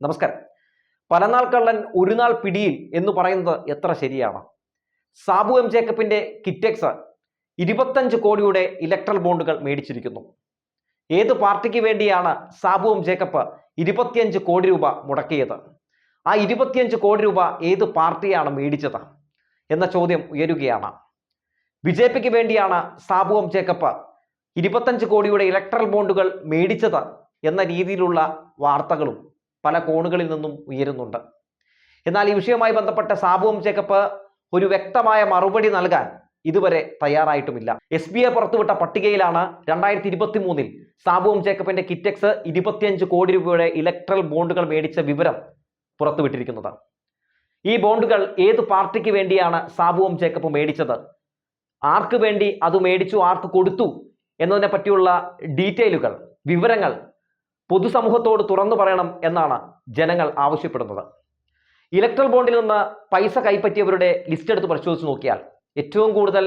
നമസ്കാരം. പലനാൾ കള്ളൻ ഒരു നാൾ പിടിയിൽ എന്ന് പറയുന്നത് എത്ര ശരിയാണ് സാബു എം ജേക്കബിന്റെ കിറ്റെക്സ് ഇരുപത്തഞ്ച് കോടിയുടെ ഇലക്ട്രൽ ബോണ്ടുകൾ മേടിച്ചിരിക്കുന്നു. ഏത് പാർട്ടിക്ക് വേണ്ടിയാണ് സാബു എം ജേക്കബ് ഇരുപത്തിയഞ്ച് കോടി രൂപ മുടക്കിയത്? ആ ഇരുപത്തിയഞ്ച് കോടി രൂപ ഏത് പാർട്ടിയാണ് മേടിച്ചത്? എന്ന ചോദ്യം ഉയരുകയാണ്. ബി ജെ പിക്ക് വേണ്ടിയാണ് സാബു എം ജേക്കബ് ഇരുപത്തഞ്ച് കോടിയുടെ ഇലക്ട്രൽ ബോണ്ടുകൾ മേടിച്ചത് എന്ന രീതിയിലുള്ള വാർത്തകളും പല കോണുകളിൽ നിന്നും ഉയരുന്നുണ്ട്. എന്നാൽ ഈ വിഷയവുമായി ബന്ധപ്പെട്ട സാബുവും ചേക്കപ്പ് ഒരു വ്യക്തമായ മറുപടി നൽകാൻ ഇതുവരെ തയ്യാറായിട്ടുമില്ല. എസ് ബി ഐ പുറത്തുവിട്ട പട്ടികയിലാണ് രണ്ടായിരത്തി ഇരുപത്തി മൂന്നിൽ സാബുവും ജേക്കബിന്റെ കിറ്റെക്സ് ഇരുപത്തിയഞ്ച് കോടി രൂപയുടെ ഇലക്ട്രൽ ബോണ്ടുകൾ മേടിച്ച വിവരം പുറത്തുവിട്ടിരിക്കുന്നത്. ഈ ബോണ്ടുകൾ ഏത് പാർട്ടിക്ക് വേണ്ടിയാണ് സാബുവും ചേക്കപ്പ് മേടിച്ചത്? ആർക്ക് വേണ്ടി അത് മേടിച്ചു ആർക്ക് കൊടുത്തു എന്നതിനെ പറ്റിയുള്ള ഡീറ്റെയിലുകൾ വിവരങ്ങൾ പൊതുസമൂഹത്തോട് തുറന്നു പറയണം എന്നാണ് ജനങ്ങൾ ആവശ്യപ്പെടുന്നത്. ഇലക്ട്രൽ ബോണ്ടിൽ നിന്ന് പൈസ കൈപ്പറ്റിയവരുടെ ലിസ്റ്റ് എടുത്ത് പരിശോധിച്ച് നോക്കിയാൽ ഏറ്റവും കൂടുതൽ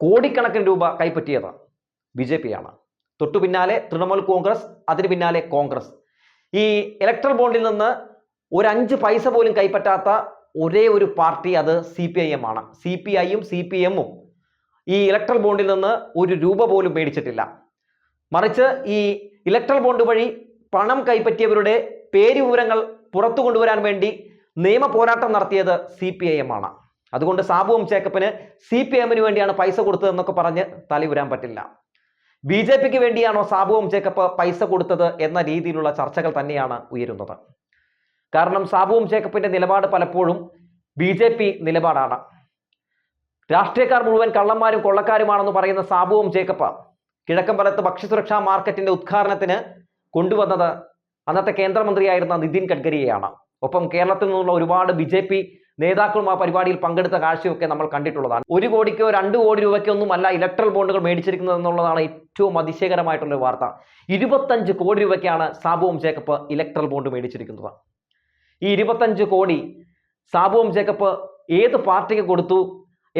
കോടിക്കണക്കിന് രൂപ കൈപ്പറ്റിയത് ബി ജെ പി ആണ് തൊട്ടു പിന്നാലെ തൃണമൂൽ കോൺഗ്രസ് അതിന് പിന്നാലെ കോൺഗ്രസ്. ഈ ഇലക്ട്രൽ ബോണ്ടിൽ നിന്ന് ഒരു അഞ്ച് പൈസ പോലും കൈപ്പറ്റാത്ത ഒരേ ഒരു പാർട്ടി അത് സി പി ഐ എം ആണ്. സി പി ഐയും സി പി എമ്മും ഈ ഇലക്ട്രൽ ബോണ്ടിൽ നിന്ന് ഒരു രൂപ പോലും മേടിച്ചിട്ടില്ല. മറിച്ച് ഈ ഇലക്ട്രൽ ബോണ്ട് വഴി പണം കൈപ്പറ്റിയവരുടെ പേര് വിവരങ്ങൾ പുറത്തു കൊണ്ടുവരാൻ വേണ്ടി നിയമ പോരാട്ടം നടത്തിയത് സി പി ഐ എം ആണ്. അതുകൊണ്ട് സാബുവും ചേക്കപ്പിന് സി പി എമ്മിന് വേണ്ടിയാണ് പൈസ കൊടുത്തതെന്നൊക്കെ പറഞ്ഞ് തലയുരാൻ പറ്റില്ല. ബി ജെ പിക്ക് വേണ്ടിയാണോ സാബുവും ചേക്കപ്പ് പൈസ കൊടുത്തത് എന്ന രീതിയിലുള്ള ചർച്ചകൾ തന്നെയാണ് ഉയരുന്നത്. കാരണം സാബുവും ചേക്കപ്പിന്റെ നിലപാട് പലപ്പോഴും ബി ജെ പി നിലപാടാണ്. രാഷ്ട്രീയക്കാർ മുഴുവൻ കള്ളന്മാരും കൊള്ളക്കാരുമാണെന്ന് പറയുന്ന സാബുവും ചേക്കപ്പ് കിഴക്കമ്പലത്ത് ഭക്ഷ്യസുരക്ഷാ മാർക്കറ്റിന്റെ ഉദ്ഘാടനത്തിന് കൊണ്ടുവന്നത് അന്നത്തെ കേന്ദ്രമന്ത്രിയായിരുന്ന നിതിൻ ഗഡ്കരിയെയാണ്. ഒപ്പം കേരളത്തിൽ നിന്നുള്ള ഒരുപാട് ബി ജെ പി നേതാക്കളും ആ പരിപാടിയിൽ പങ്കെടുത്ത കാഴ്ചയൊക്കെ നമ്മൾ കണ്ടിട്ടുള്ളതാണ്. ഒരു കോടിക്കോ രണ്ട് കോടി രൂപയ്ക്കോ ഒന്നും അല്ല ഇലക്ട്രൽ ബോണ്ടുകൾ മേടിച്ചിരിക്കുന്നത് എന്നുള്ളതാണ് ഏറ്റവും അതിശയകരമായിട്ടുള്ള വാർത്ത. ഇരുപത്തഞ്ച് കോടി രൂപയ്ക്കാണ് സാബുവും ജേക്കപ്പ് ഇലക്ട്രൽ ബോണ്ട് മേടിച്ചിരിക്കുന്നത്. ഈ ഇരുപത്തഞ്ച് കോടി സാബുവും ജേക്കപ്പ് ഏത് പാർട്ടിക്ക് കൊടുത്തു?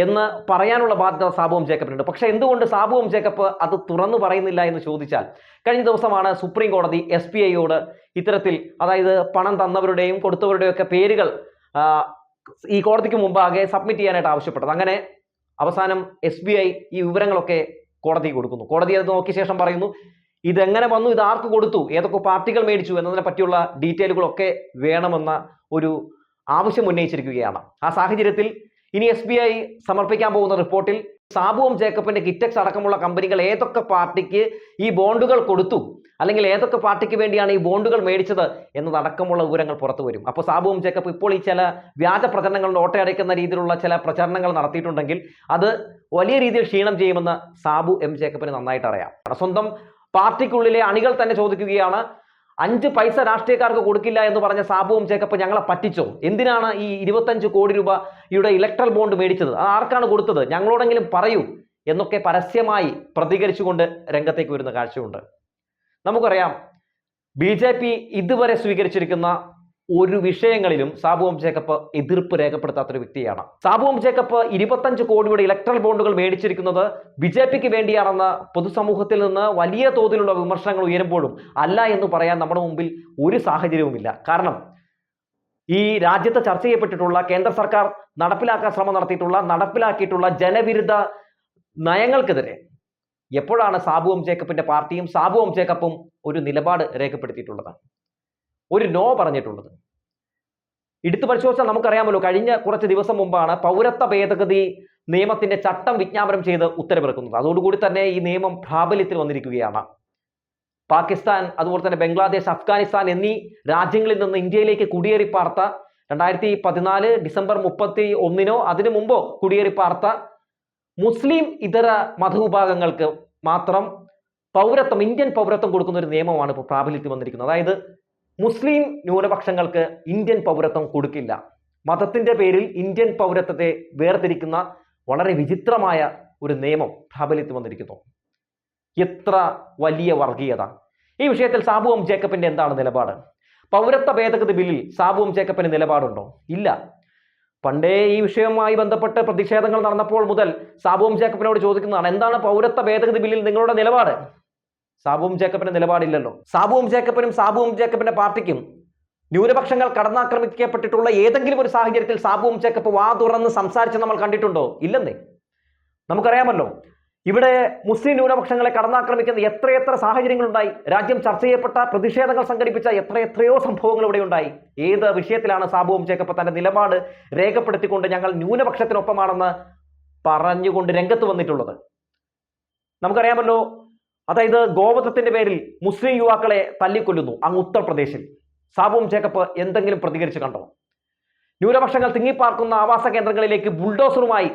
എന്ന് പറയാനുള്ള ബാധ്യത സാബുവും ജേക്കബിനുണ്ട്. പക്ഷെ എന്തുകൊണ്ട് സാബുവും ജേക്കബ് അത് തുറന്നു പറയുന്നില്ല എന്ന് ചോദിച്ചാൽ കഴിഞ്ഞ ദിവസമാണ് സുപ്രീം കോടതി എസ് ബി ഐയോട് ഇത്തരത്തിൽ അതായത് പണം തന്നവരുടെയും കൊടുത്തവരുടെയും ഒക്കെ പേരുകൾ ഈ കോടതിക്ക് മുമ്പാകെ സബ്മിറ്റ് ചെയ്യാനായിട്ട് ആവശ്യപ്പെട്ടത്. അങ്ങനെ അവസാനം എസ് ബി ഐ ഈ വിവരങ്ങളൊക്കെ കോടതിക്ക് കൊടുക്കുന്നു. കോടതി അത് നോക്കിയ ശേഷം പറയുന്നു ഇതെങ്ങനെ വന്നു? ഇത് ആർക്ക് കൊടുത്തു? ഏതൊക്കെ പാർട്ടികൾ മേടിച്ചു? എന്നതിനെ പറ്റിയുള്ള ഡീറ്റെയിലുകളൊക്കെ വേണമെന്ന ഒരു ആവശ്യം ഉന്നയിച്ചിരിക്കുകയാണ്. ആ സാഹചര്യത്തിൽ ഇനി എസ് ബി ഐ സമർപ്പിക്കാൻ പോകുന്ന റിപ്പോർട്ടിൽ സാബുവും ജേക്കബിന്റെ കിറ്റക്സ് അടക്കമുള്ള കമ്പനികൾ ഏതൊക്കെ പാർട്ടിക്ക് ഈ ബോണ്ടുകൾ കൊടുത്തു? അല്ലെങ്കിൽ ഏതൊക്കെ പാർട്ടിക്ക് വേണ്ടിയാണ് ഈ ബോണ്ടുകൾ മേടിച്ചത് എന്നതടക്കമുള്ള വിവരങ്ങൾ പുറത്തു വരും. അപ്പോൾ സാബുവും ജേക്കബ് ഇപ്പോൾ ഈ ചില വ്യാജ പ്രചരണങ്ങൾ ഓട്ടയടയ്ക്കുന്ന രീതിയിലുള്ള ചില പ്രചരണങ്ങൾ നടത്തിയിട്ടുണ്ടെങ്കിൽ അത് വലിയ രീതിയിൽ ക്ഷീണം ചെയ്യുമെന്ന് സാബു എം ജേക്കബിന് നന്നായിട്ട് അറിയാം. സ്വന്തം പാർട്ടിക്കുള്ളിലെ അണികൾ തന്നെ ചോദിക്കുകയാണ് അഞ്ച് പൈസ രാഷ്ട്രീയക്കാർക്ക് കൊടുക്കില്ല എന്ന് പറഞ്ഞ സാബുവും ചേക്കപ്പ് ഞങ്ങളെ പറ്റിച്ചോ. എന്തിനാണ് ഈ ഇരുപത്തഞ്ച് കോടി രൂപയുടെ ഇലക്ട്രൽ ബോണ്ട് മേടിച്ചത്? അത് ആർക്കാണ് കൊടുത്തത്? ഞങ്ങളോടെങ്കിലും പറയൂ എന്നൊക്കെ പരസ്യമായി പ്രതികരിച്ചുകൊണ്ട് രംഗത്തേക്ക് വരുന്ന കാഴ്ചയുണ്ട്. നമുക്കറിയാം ബി ഇതുവരെ സ്വീകരിച്ചിരിക്കുന്ന ഒരു വിഷയങ്ങളിലും സാബുവും ജേക്കബ് എതിർപ്പ് രേഖപ്പെടുത്താത്ത ഒരു വ്യക്തിയാണ് സാബുവും ജേക്കബ് ഇരുപത്തഞ്ച് കോടിയുടെ ഇലക്ട്രൽ ബോണ്ടുകൾ മേടിച്ചിരിക്കുന്നത് ബി ജെ പിക്ക് വേണ്ടിയാണെന്ന് പൊതുസമൂഹത്തിൽ നിന്ന് വലിയ തോതിലുള്ള വിമർശനങ്ങൾ ഉയരുമ്പോഴും അല്ല എന്ന് പറയാൻ നമ്മുടെ മുമ്പിൽ ഒരു സാഹചര്യവുമില്ല. കാരണം ഈ രാജ്യത്ത് ചർച്ച ചെയ്യപ്പെട്ടിട്ടുള്ള കേന്ദ്ര സർക്കാർ നടപ്പിലാക്കാൻ ശ്രമം നടത്തിയിട്ടുള്ള നടപ്പിലാക്കിയിട്ടുള്ള ജനവിരുദ്ധ നയങ്ങൾക്കെതിരെ എപ്പോഴാണ് സാബുവും ജേക്കബിന്റെ പാർട്ടിയും സാബുവും ജേക്കബും ഒരു നിലപാട് രേഖപ്പെടുത്തിയിട്ടുള്ളത്? ഒരു നോ പറഞ്ഞിട്ടുള്ളത് എടുത്തു പരിശോധിച്ചാൽ നമുക്കറിയാമല്ലോ കഴിഞ്ഞ കുറച്ച് ദിവസം മുമ്പാണ് പൗരത്വ ഭേദഗതി നിയമത്തിന്റെ ചട്ടം വിജ്ഞാപനം ചെയ്ത് ഉത്തരവിറക്കുന്നത്. അതോടുകൂടി തന്നെ ഈ നിയമം പ്രാബല്യത്തിൽ വന്നിരിക്കുകയാണ്. പാകിസ്ഥാൻ അതുപോലെ തന്നെ ബംഗ്ലാദേശ് അഫ്ഗാനിസ്ഥാൻ എന്നീ രാജ്യങ്ങളിൽ നിന്ന് ഇന്ത്യയിലേക്ക് കുടിയേറി പാർത്ത രണ്ടായിരത്തി പതിനാല് ഡിസംബർ മുപ്പത്തി ഒന്നിനോ അതിനു മുമ്പോ കുടിയേറി പാർത്ത മുസ്ലിം ഇതര മതവിഭാഗങ്ങൾക്ക് മാത്രം പൗരത്വം ഇന്ത്യൻ പൗരത്വം കൊടുക്കുന്ന ഒരു നിയമമാണ് ഇപ്പോൾ പ്രാബല്യത്തിൽ വന്നിരിക്കുന്നത്. അതായത് മുസ്ലിം ന്യൂനപക്ഷങ്ങൾക്ക് ഇന്ത്യൻ പൗരത്വം കൊടുക്കില്ല. മതത്തിന്റെ പേരിൽ ഇന്ത്യൻ പൗരത്വത്തെ വേർതിരിക്കുന്ന വളരെ വിചിത്രമായ ഒരു നിയമം പ്രാബല്യത്തിൽ വന്നിരിക്കുന്നു. എത്ര വലിയ വർഗീയത. ഈ വിഷയത്തിൽ സാബുവം ജേക്കബിന്റെ എന്താണ് നിലപാട്? പൗരത്വ ഭേദഗതി ബില്ലിൽ സാബുവം ജേക്കബിന് നിലപാടുണ്ടോ? ഇല്ല. പണ്ടേ ഈ വിഷയവുമായി ബന്ധപ്പെട്ട് പ്രതിഷേധങ്ങൾ നടന്നപ്പോൾ മുതൽ സാബുവം ജേക്കബിനോട് ചോദിക്കുന്നതാണ് എന്താണ് പൗരത്വ ഭേദഗതി ബില്ലിൽ നിങ്ങളുടെ നിലപാട്? സാബുവും ജേക്കബിന്റെ നിലപാടില്ലല്ലോ. സാബുവും ജേക്കബിനും സാബുവും ജേക്കബിന്റെ പാർട്ടിക്കും ന്യൂനപക്ഷങ്ങൾ കടന്നാക്രമിക്കപ്പെട്ടിട്ടുള്ള ഏതെങ്കിലും ഒരു സാഹചര്യത്തിൽ സാബുവും ജേക്കബ് വാ തുറന്ന് സംസാരിച്ച് നമ്മൾ കണ്ടിട്ടുണ്ടോ? ഇല്ലെന്നേ. നമുക്കറിയാമല്ലോ ഇവിടെ മുസ്ലിം ന്യൂനപക്ഷങ്ങളെ കടന്നാക്രമിക്കുന്ന എത്രയെത്ര സാഹചര്യങ്ങളുണ്ടായി? രാജ്യം ചർച്ച ചെയ്യപ്പെട്ട പ്രതിഷേധങ്ങൾ സംഘടിപ്പിച്ച എത്രയെത്രയോ സംഭവങ്ങൾ ഇവിടെ ഉണ്ടായി. ഏത് വിഷയത്തിലാണ് സാബുവും ജേക്കബ് തന്റെ നിലപാട് രേഖപ്പെടുത്തിക്കൊണ്ട് ഞങ്ങൾ ന്യൂനപക്ഷത്തിനൊപ്പമാണെന്ന് പറഞ്ഞുകൊണ്ട് രംഗത്ത് വന്നിട്ടുള്ളത്? നമുക്കറിയാമല്ലോ അതായത് ഗോവധത്തിന്റെ പേരിൽ മുസ്ലിം യുവാക്കളെ തല്ലിക്കൊല്ലുന്നു അങ്ങ് ഉത്തർപ്രദേശിൽ. സാബുവും ജേക്കപ്പ് എന്തെങ്കിലും പ്രതികരിച്ചു കണ്ടോ? ന്യൂനപക്ഷങ്ങൾ തിങ്ങിപ്പാർക്കുന്ന ആവാസ കേന്ദ്രങ്ങളിലേക്ക് ബുൾഡോസറുമായി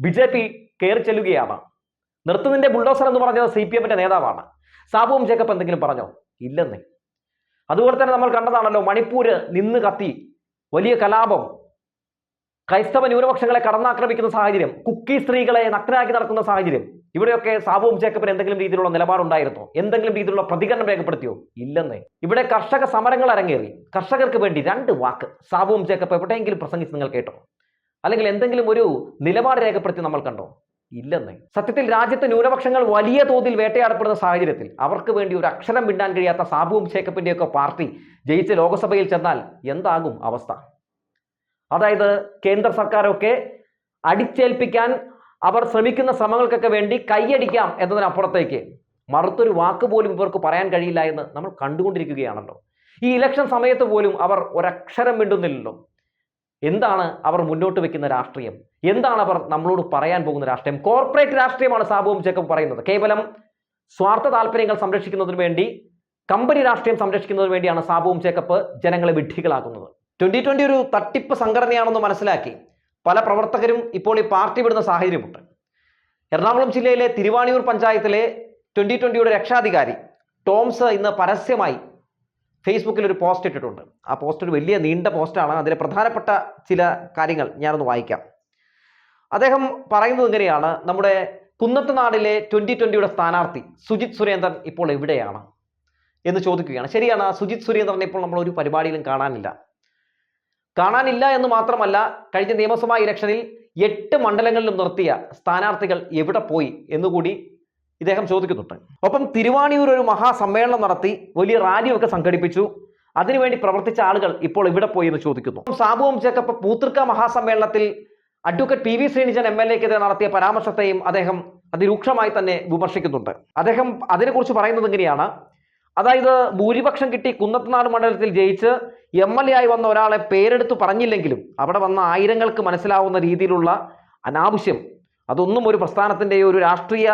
ബി ജെ പി കയറി ചെല്ലുകയാണ്. നിർത്തുന്നതിന്റെ ബുൾഡോസർ എന്ന് പറഞ്ഞത് സി പി എമ്മിന്റെ നേതാവാണ്. സാബുവും ജേക്കബ് എന്തെങ്കിലും പറഞ്ഞോ? ഇല്ലെന്നേ. അതുപോലെ തന്നെ നമ്മൾ കണ്ടതാണല്ലോ മണിപ്പൂര് നിന്ന് കത്തി വലിയ കലാപം. ക്രൈസ്തവ ന്യൂനപക്ഷങ്ങളെ കടന്നാക്രമിക്കുന്ന സാഹചര്യം കുക്കി സ്ത്രീകളെ നഗ്നരാക്കി നടക്കുന്ന സാഹചര്യം. ഇവിടെയൊക്കെ സാബുവും ജേക്കബിന് എന്തെങ്കിലും രീതിയിലുള്ള നിലപാടുണ്ടായിരുന്നോ? എന്തെങ്കിലും രീതിയിലുള്ള പ്രതികരണം രേഖപ്പെടുത്തിയോ? ഇല്ലെന്നേ. ഇവിടെ കർഷക സമരങ്ങൾ അരങ്ങേറി. കർഷകർക്ക് വേണ്ടി രണ്ട് വാക്ക്. സാബുവും ജേക്കബ് എവിടെയെങ്കിലും പ്രസംഗിച്ച് നിങ്ങൾ കേട്ടോ? അല്ലെങ്കിൽ എന്തെങ്കിലും ഒരു നിലപാട് രേഖപ്പെടുത്തി നമ്മൾ കണ്ടോ? ഇല്ലെന്നേ. സത്യത്തിൽ രാജ്യത്തെ ന്യൂനപക്ഷങ്ങൾ വലിയ തോതിൽ വേട്ടയാടപ്പെടുന്ന സാഹചര്യത്തിൽ അവർക്ക് വേണ്ടി ഒരു അക്ഷരം മിണ്ടാൻ കഴിയാത്ത സാബുവും ചേക്കപ്പിന്റെയൊക്കെ പാർട്ടി ജയിച്ച് ലോക്സഭയിൽ ചെന്നാൽ എന്താകും അവസ്ഥ? അതായത് കേന്ദ്ര സർക്കാരൊക്കെ അടിച്ചേൽപ്പിക്കാൻ അവർ ശ്രമിക്കുന്ന ശ്രമങ്ങൾക്കൊക്കെ വേണ്ടി കൈയടിക്കാം എന്നതിനപ്പുറത്തേക്ക് മറുത്തൊരു വാക്ക് പോലും ഇവർക്ക് പറയാൻ കഴിയില്ല എന്ന് നമ്മൾ കണ്ടുകൊണ്ടിരിക്കുകയാണല്ലോ. ഈ ഇലക്ഷൻ സമയത്ത് പോലും അവർ ഒരക്ഷരം മിണ്ടുന്നില്ലല്ലോ. എന്താണ് അവർ മുന്നോട്ട് വെക്കുന്ന രാഷ്ട്രീയം? എന്താണ് അവർ നമ്മളോട് പറയാൻ പോകുന്ന രാഷ്ട്രീയം? കോർപ്പറേറ്റ് രാഷ്ട്രീയമാണ് സാബുവും ചെക്കപ്പ് പറയുന്നത്. കേവലം സ്വാർത്ഥ താല്പര്യങ്ങൾ സംരക്ഷിക്കുന്നതിന് വേണ്ടി കമ്പനി രാഷ്ട്രീയം സംരക്ഷിക്കുന്നതിന് വേണ്ടിയാണ് സാബുവും ചേക്കപ്പ് ജനങ്ങളെ വിഡ്ഢികളാക്കുന്നത്. ട്വന്റി ട്വന്റി ഒരു തട്ടിപ്പ് സംഘടനയാണെന്ന് മനസ്സിലാക്കി. പല പ്രവർത്തകരും ഇപ്പോൾ ഈ പാർട്ടി വിടുന്ന സാഹചര്യമുണ്ട്. എറണാകുളം ജില്ലയിലെ തിരുവാണിയൂർ പഞ്ചായത്തിലെ ട്വന്റി ട്വന്റിയുടെ രക്ഷാധികാരി ടോംസ് ഇന്ന് പരസ്യമായി ഫേസ്ബുക്കിൽ ഒരു പോസ്റ്റ് ഇട്ടിട്ടുണ്ട്. ആ പോസ്റ്റ് ഒരു വലിയ നീണ്ട പോസ്റ്റാണ് അതിലെ പ്രധാനപ്പെട്ട ചില കാര്യങ്ങൾ ഞാനൊന്ന് വായിക്കാം. അദ്ദേഹം പറയുന്നത് ഇങ്ങനെയാണ്. നമ്മുടെ കുന്നത്ത് നാടിലെ ട്വന്റി ട്വന്റിയുടെ സ്ഥാനാർത്ഥി സുജിത് സുരേന്ദ്രൻ ഇപ്പോൾ എവിടെയാണ്? എന്ന് ചോദിക്കുകയാണ്. ശരിയാണ് സുജിത് സുരേന്ദ്രനെ ഇപ്പോൾ നമ്മൾ ഒരു പരിപാടിയിലും കാണാനില്ല. കാണാനില്ല എന്ന് മാത്രമല്ല കഴിഞ്ഞ നിയമസഭാ ഇലക്ഷനിൽ എട്ട് മണ്ഡലങ്ങളിലും നിർത്തിയ സ്ഥാനാർത്ഥികൾ എവിടെ പോയി എന്നുകൂടി ഇദ്ദേഹം ചോദിക്കുന്നുണ്ട്. ഒപ്പം തിരുവാണിയൂർ ഒരു മഹാസമ്മേളനം നടത്തി വലിയ റാലിയൊക്കെ സംഘടിപ്പിച്ചു. അതിനുവേണ്ടി പ്രവർത്തിച്ച ആളുകൾ ഇപ്പോൾ ഇവിടെ പോയി എന്ന് ചോദിക്കുന്നു. സാബുവും ചേക്കപ്പ് Poothrikka മഹാസമ്മേളനത്തിൽ advocate P V Sreenijan M L എക്കെതിരെ നടത്തിയ പരാമർശത്തെയും അദ്ദേഹം അതിരൂക്ഷമായി തന്നെ വിമർശിക്കുന്നുണ്ട്. അദ്ദേഹം അതിനെക്കുറിച്ച് പറയുന്നത് ഇങ്ങനെയാണ് അതായത് ഭൂരിപക്ഷം കിട്ടി കുന്നത്തനാട് മണ്ഡലത്തിൽ ജയിച്ച് എം എൽ എ ആയി വന്ന ഒരാളെ പേരെടുത്ത് പറഞ്ഞില്ലെങ്കിലും അവിടെ വന്ന ആയിരങ്ങൾക്ക് മനസ്സിലാവുന്ന രീതിയിലുള്ള അനാവശ്യം അതൊന്നും ഒരു പ്രസ്ഥാനത്തിന്റെയോ ഒരു രാഷ്ട്രീയ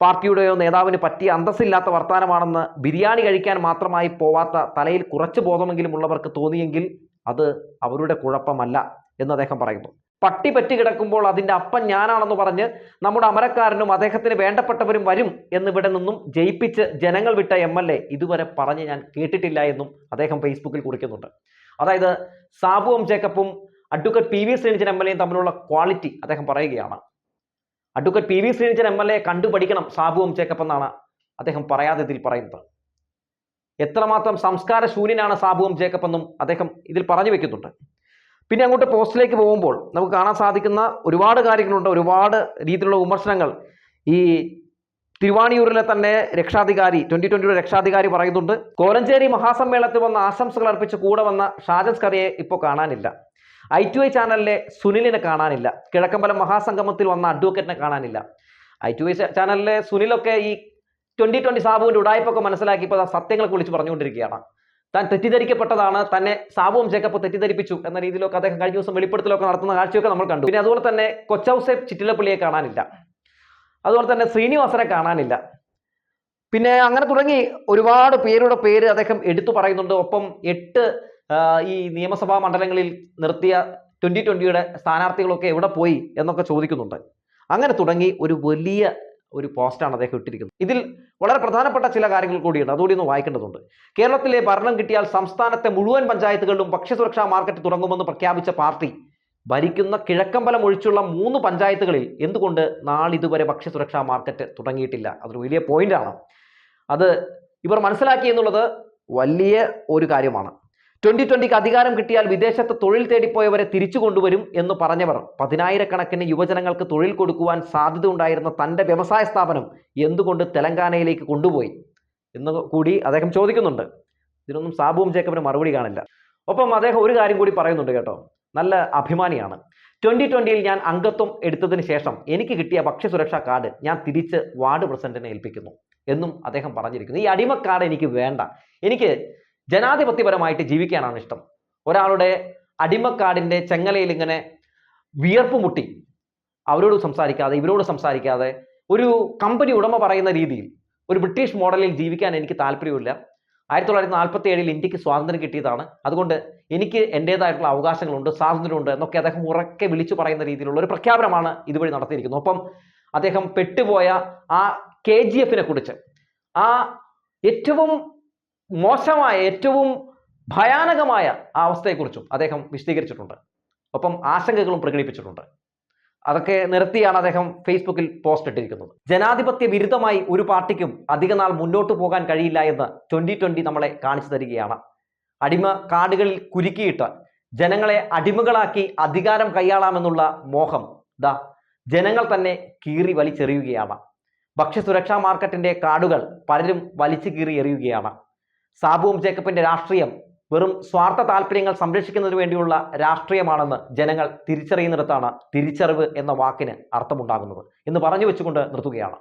പാർട്ടിയുടെയോ നേതാവിന് പറ്റിയ അന്തസ്സില്ലാത്ത വർത്തമാനമാണെന്ന് ബിരിയാണി കഴിക്കാൻ മാത്രമായി പോവാത്ത തലയിൽ കുറച്ച് ബോധമെങ്കിലും ഉള്ളവർക്ക് തോന്നിയെങ്കിൽ അത് അവരുടെ കുഴപ്പമല്ല എന്ന് അദ്ദേഹം പറയുന്നു. പട്ടി പറ്റി കിടക്കുമ്പോൾ അതിന്റെ അപ്പൻ ഞാനാണെന്ന് പറഞ്ഞ് നമ്മുടെ അമരക്കാരനും അദ്ദേഹത്തിന് വേണ്ടപ്പെട്ടവരും വരും എന്നിവിടെ നിന്നും ജയിപ്പിച്ച് ജനങ്ങൾ വിട്ട എം എൽ എ ഇതുവരെ പറഞ്ഞ് ഞാൻ കേട്ടിട്ടില്ല എന്നും അദ്ദേഹം ഫേസ്ബുക്കിൽ കുറിക്കുന്നുണ്ട്. അതായത് സാബുവും ജേക്കബും advocate P V Sreenijan M L എയും തമ്മിലുള്ള ക്വാളിറ്റി അദ്ദേഹം പറയുകയാണ്. Advocate P V Sreenijan M L A കണ്ടുപഠിക്കണം സാബുവും ജേക്കബ് എന്നാണ് അദ്ദേഹം പറയാതെ ഇതിൽ പറയുന്നത്. എത്രമാത്രം സംസ്കാര ശൂന്യനാണ് സാബുവും ജേക്കബ് എന്നും അദ്ദേഹം ഇതിൽ പറഞ്ഞു വെക്കുന്നുണ്ട്. പിന്നെ അങ്ങോട്ട് പോസ്റ്റിലേക്ക് പോകുമ്പോൾ നമുക്ക് കാണാൻ സാധിക്കുന്ന ഒരുപാട് കാര്യങ്ങളുണ്ട് ഒരുപാട് രീതിയിലുള്ള വിമർശനങ്ങൾ. ഈ തിരുവാണിയൂരിലെ തന്നെ രക്ഷാധികാരി ട്വന്റി ട്വന്റിയുടെ രക്ഷാധികാരി പറയുന്നുണ്ട് കോലഞ്ചേരി മഹാസമ്മേളനത്തിൽ വന്ന ആശംസകൾ അർപ്പിച്ച് കൂടെ വന്ന ഷാജൻസ് കറിയെ ഇപ്പോൾ കാണാനില്ല. ഐ ടു ഐ ചാനലിലെ സുനിലിനെ കാണാനില്ല. കിഴക്കമ്പലം മഹാസംഗമത്തിൽ വന്ന അഡ്വക്കേറ്റിനെ കാണാനില്ല. ഐ ടു ഐ ചാനലിലെ സുനിലൊക്കെ ഈ ട്വന്റി ട്വന്റി സാബുവിന്റെ ഉടായ്പൊക്കെ മനസ്സിലാക്കി ഇപ്പോൾ സത്യങ്ങളൊക്കെ വിളിച്ച് പറഞ്ഞുകൊണ്ടിരിക്കുകയാണ്. താൻ തെറ്റിദ്ധരിക്കപ്പെട്ടതാണ് തന്നെ സാബുവും ജേക്കപ്പ് തെറ്റിദ്ധരിപ്പിച്ചു എന്ന രീതിയിലൊക്കെ അദ്ദേഹം കഴിഞ്ഞ ദിവസം വെളിപ്പെടുത്തലൊക്കെ നടത്തുന്ന കാഴ്ചയൊക്കെ നമ്മൾ കണ്ടു. പിന്നെ അതുപോലെ തന്നെ കൊച്ചൌസേബ് ചിറ്റിലപ്പള്ളിയെ കാണാനില്ല. അതുപോലെ തന്നെ ശ്രീനിവാസനെ കാണാനില്ല. പിന്നെ അങ്ങനെ തുടങ്ങി ഒരുപാട് പേരുടെ പേര് അദ്ദേഹം എടുത്തു പറയുന്നുണ്ട്. ഒപ്പം എട്ട് ഈ നിയമസഭാ മണ്ഡലങ്ങളിൽ നിർത്തിയ ട്വന്റി ട്വന്റിയുടെ സ്ഥാനാർത്ഥികളൊക്കെ എവിടെ പോയി എന്നൊക്കെ ചോദിക്കുന്നുണ്ട്. അങ്ങനെ തുടങ്ങി ഒരു വലിയ ഒരു പോസ്റ്റാണ് അദ്ദേഹം ഇട്ടിരിക്കുന്നത്. ഇതിൽ വളരെ പ്രധാനപ്പെട്ട ചില കാര്യങ്ങൾ കൂടിയുണ്ട്. അതുകൂടി ഒന്ന് വായിക്കേണ്ടതുണ്ട്. കേരളത്തിലെ ഭരണം കിട്ടിയാൽ സംസ്ഥാനത്തെ മുഴുവൻ പഞ്ചായത്തുകളിലും ഭക്ഷ്യസുരക്ഷാ മാർക്കറ്റ് തുടങ്ങുമെന്ന് പ്രഖ്യാപിച്ച പാർട്ടി ഭരിക്കുന്ന കിഴക്കമ്പലം ഒഴിച്ചുള്ള മൂന്ന് പഞ്ചായത്തുകളിൽ എന്തുകൊണ്ട് നാളിതുവരെ ഭക്ഷ്യസുരക്ഷാ മാർക്കറ്റ് തുടങ്ങിയിട്ടില്ല? അതൊരു വലിയ പോയിന്റാണ് അത് ഇവർ മനസ്സിലാക്കി എന്നുള്ളത് വലിയ ഒരു കാര്യമാണ്. ട്വന്റി ട്വന്റിക്ക് അധികാരം കിട്ടിയാൽ വിദേശത്ത് തൊഴിൽ തേടിപ്പോയവരെ തിരിച്ചു കൊണ്ടുവരും എന്ന് പറഞ്ഞവർ. പതിനായിരക്കണക്കിന് യുവജനങ്ങൾക്ക് തൊഴിൽ കൊടുക്കുവാൻ സാധ്യത ഉണ്ടായിരുന്ന തന്റെ വ്യവസായ സ്ഥാപനം എന്തുകൊണ്ട് തെലങ്കാനയിലേക്ക് കൊണ്ടുപോയി? എന്ന് കൂടി അദ്ദേഹം ചോദിക്കുന്നുണ്ട്. ഇതിനൊന്നും സാബുവും ജേക്കബിന് മറുപടി കാണില്ല. ഒപ്പം അദ്ദേഹം ഒരു കാര്യം കൂടി പറയുന്നുണ്ട് കേട്ടോ. നല്ല അഭിമാനിയാണ്. ട്വന്റി ട്വന്റിയിൽ ഞാൻ അംഗത്വം എടുത്തതിന് ശേഷം എനിക്ക് കിട്ടിയ ഭക്ഷ്യസുരക്ഷാ കാർഡ് ഞാൻ തിരിച്ച് വാർഡ് പ്രസിഡന്റിനെ ഏൽപ്പിക്കുന്നു എന്നും അദ്ദേഹം പറഞ്ഞിരിക്കുന്നു. ഈ അടിമ കാർഡ് എനിക്ക് വേണ്ട. എനിക്ക് ജനാധിപത്യപരമായിട്ട് ജീവിക്കാനാണ് ഇഷ്ടം. ഒരാളുടെ അടിമക്കാടിന്റെ ചെങ്ങലയിൽ ഇങ്ങനെ വിയർപ്പ് മുട്ടി അവരോട് സംസാരിക്കാതെ ഇവരോട് സംസാരിക്കാതെ ഒരു കമ്പനി ഉടമ പറയുന്ന രീതിയിൽ ഒരു ബ്രിട്ടീഷ് മോഡലിൽ ജീവിക്കാൻ എനിക്ക് താല്പര്യമില്ല. ആയിരത്തി തൊള്ളായിരത്തി നാൽപ്പത്തി ഏഴിൽ ഇന്ത്യയ്ക്ക് സ്വാതന്ത്ര്യം കിട്ടിയതാണ്. അതുകൊണ്ട് എനിക്ക് എന്റേതായിട്ടുള്ള അവകാശങ്ങളുണ്ട് സ്വാതന്ത്ര്യമുണ്ട് എന്നൊക്കെ അദ്ദേഹം ഉറക്കെ വിളിച്ചു പറയുന്ന രീതിയിലുള്ള ഒരു പ്രഖ്യാപനമാണ് ഇതുവഴി നടത്തിയിരിക്കുന്നത്. ഒപ്പം അദ്ദേഹം പെട്ടുപോയ ആ കെ ജി എഫിനെ കുറിച്ച് ആ ഏറ്റവും മോശമായ ഏറ്റവും ഭയാനകമായ ആ അവസ്ഥയെക്കുറിച്ചും അദ്ദേഹം വിശദീകരിച്ചിട്ടുണ്ട്. ഒപ്പം ആശങ്കകളും പ്രകടിപ്പിച്ചിട്ടുണ്ട്. അതൊക്കെ നിർത്തിയാണ് അദ്ദേഹം ഫേസ്ബുക്കിൽ പോസ്റ്റ് ഇട്ടിരിക്കുന്നത്. ജനാധിപത്യ വിരുദ്ധമായി ഒരു പാർട്ടിക്കും അധികനാൾ മുന്നോട്ട് പോകാൻ കഴിയില്ല എന്ന് ട്വന്റി ട്വന്റി നമ്മളെ കാണിച്ചു തരികയാണ്. അടിമ കാടുകളിൽ കുരുക്കിയിട്ട് ജനങ്ങളെ അടിമകളാക്കി അധികാരം കൈയാളാമെന്നുള്ള മോഹം ദാ ജനങ്ങൾ തന്നെ കീറി വലിച്ചെറിയുകയാണ്. ഭക്ഷ്യസുരക്ഷാ മാർക്കറ്റിന്റെ കാടുകൾ പലരും വലിച്ചു കീറി എറിയുകയാണ്. സാബുവും ജേക്കബിന്റെ രാഷ്ട്രീയം വെറും സ്വാർത്ഥ താല്പര്യങ്ങൾ സംരക്ഷിക്കുന്നതിന് വേണ്ടിയുള്ള രാഷ്ട്രീയമാണെന്ന് ജനങ്ങൾ തിരിച്ചറിയുന്നിടത്താണ് തിരിച്ചറിവ് എന്ന വാക്കിന് അർത്ഥമുണ്ടാകുന്നത് എന്ന് പറഞ്ഞു വെച്ചുകൊണ്ട് നിർത്തുകയാണ്.